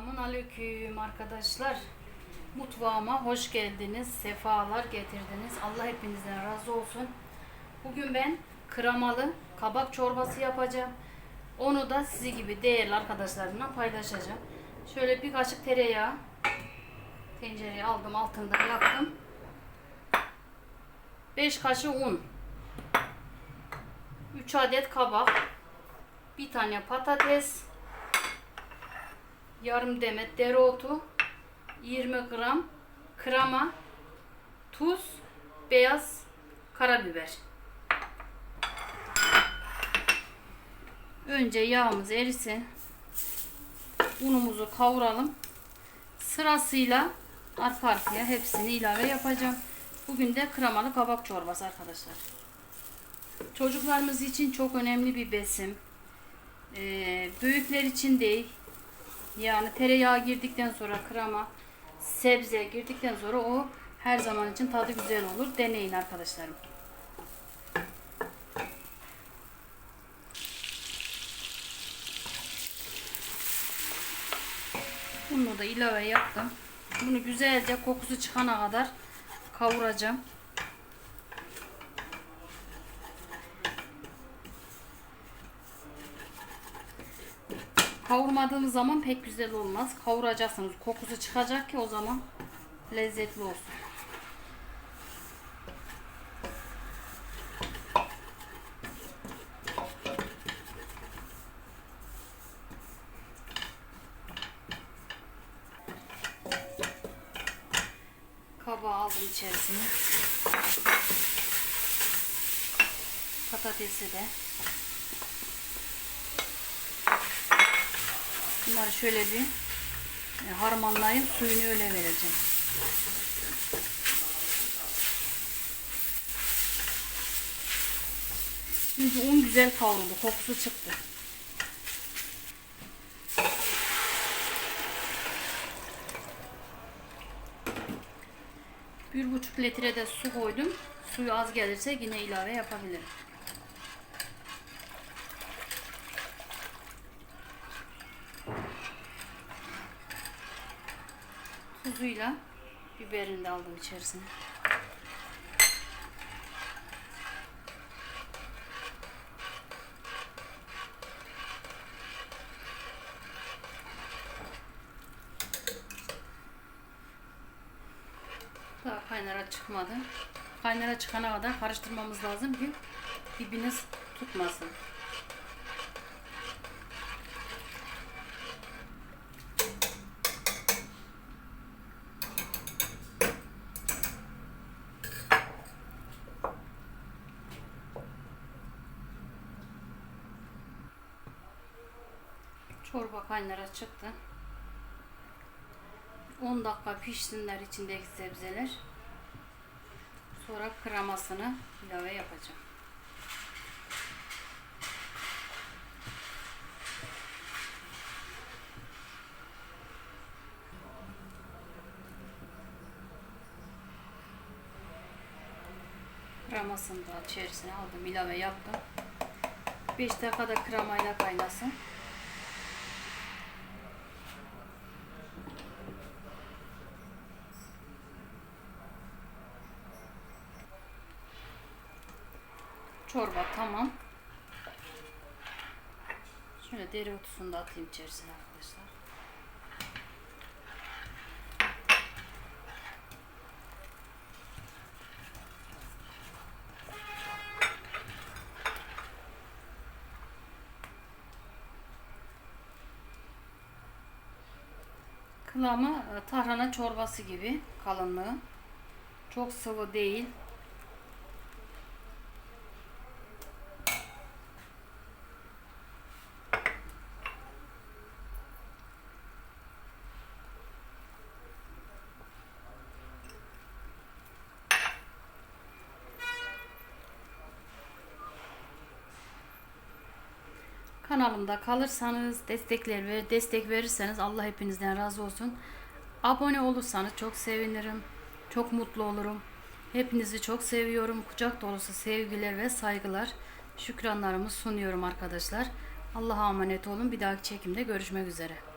Selamun aleyküm arkadaşlar. Mutfağıma hoş geldiniz. Sefalar getirdiniz. Allah hepinizden razı olsun. Bugün ben kremalı kabak çorbası yapacağım. Onu da sizi gibi değerli arkadaşlarımla paylaşacağım. Şöyle bir kaşık tereyağı tencereye aldım altında yaktım. 5 kaşık un. 3 adet kabak. Bir tane patates yarım demet dereotu, 20 gram krema, tuz, beyaz karabiber. Önce yağımız erisin. Unumuzu kavuralım. Sırasıyla arka arkaya hepsini ilave yapacağım. Bugün de kremalı kabak çorbası arkadaşlar. Çocuklarımız için çok önemli bir besin. Ee, büyükler için değil, yani tereyağı girdikten sonra krema, sebze girdikten sonra o her zaman için tadı güzel olur. Deneyin arkadaşlarım. Bunu da ilave yaptım. Bunu güzelce kokusu çıkana kadar kavuracağım. Kavurmadığımız zaman pek güzel olmaz. Kavuracaksınız. Kokusu çıkacak ki o zaman lezzetli olsun. Kabağı aldım içerisine. Patatesi de. Bunları şöyle bir e, harmanlayıp suyunu öyle vereceğim. Çünkü un güzel kavruldu. Kokusu çıktı. Bir buçuk litre de su koydum. Suyu az gelirse yine ilave yapabilirim. Tuzuyla biberini de aldım içerisine. Daha kaynara çıkmadı. Kaynara çıkana kadar karıştırmamız lazım ki dibiniz tutmasın. Çorba kaynara çıktı. 10 dakika pişsinler içindeki sebzeler. Sonra kremasını ilave yapacağım. Kremasını da içerisine aldım, ilave yaptım. 5 dakikada kremayla kaynasın. Çorba tamam. Şöyle dereotusunu da atayım içerisine arkadaşlar. Kıvamı e, tarhana çorbası gibi kalınlığı. Çok sıvı değil. Kanalımda kalırsanız, destekler ve destek verirseniz Allah hepinizden razı olsun. Abone olursanız çok sevinirim. Çok mutlu olurum. Hepinizi çok seviyorum. Kucak dolusu sevgiler ve saygılar. Şükranlarımı sunuyorum arkadaşlar. Allah'a emanet olun. Bir dahaki çekimde görüşmek üzere.